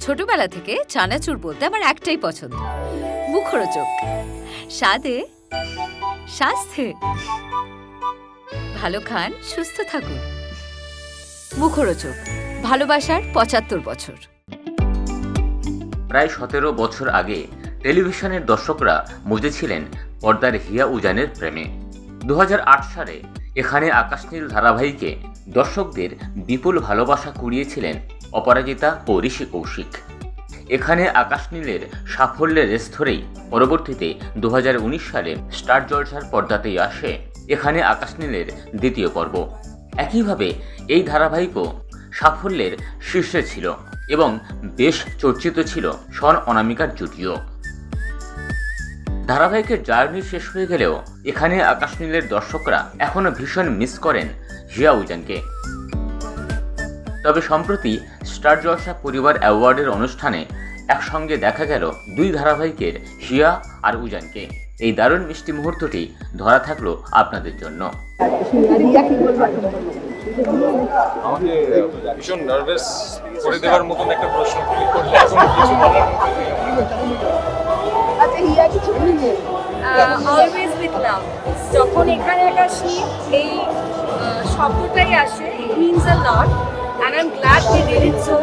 ছোটবেলা থেকে চানাচুর বলতে আমার একটাই পছন্দ। মুখরোচক। স্বাদে স্বাস্থ্যে ভালো খান, সুস্থ থাকুন। মুখরোচক। ভালোবাসার পঁচাত্তর বছর। প্রায় সতেরো বছর আগে টেলিভিশনের দর্শকরা মজেছিলেন পর্দার হিয়া উজানের প্রেমে। দু হাজার আট সালে এখানে আকাশনীল ধারাবাহিকে দর্শকদের বিপুল ভালোবাসা কুড়িয়েছিলেন অপরাজিতা ও ঋষি কৌশিক। এখানে আকাশ নীলের সাফল্যের রেস ধরেই পরবর্তীতে দু হাজার উনিশ সালে স্টার জলসার পর্দাতেই আসে এখানে আকাশ নীলের দ্বিতীয় পর্ব। একইভাবে এই ধারাবাহিকও সাফল্যের শীর্ষে ছিল এবং বেশ চর্চিত ছিল স্বর অনামিকার জুটিও। ধারাবাহিকের জার্নি শেষ হয়ে গেলেও এখানে আকাশ নীলের দর্শকরা এখনও ভীষণ মিস করেন জিয়া উজানকে তবে সম্প্রতি স্টার জলসা পরিবার অ্যাওয়ার্ডের অনুষ্ঠানে একসঙ্গে দেখা গেল দুই ধারাবাহিকের হিয়া আর উজানকে এই দারুণ মিষ্টি মুহূর্তটি ধরা থাকল আপনাদের জন্য। আমাকে ভীষণ নার্ভাস করে দেওয়ার মতন একটা প্রশ্ন করলে এখন কিছু বলার। অলওয়েজ উইথ লাভ যখন এখানে আসি, এই শব্দটাই আসে it means a lot and I am glad they did it so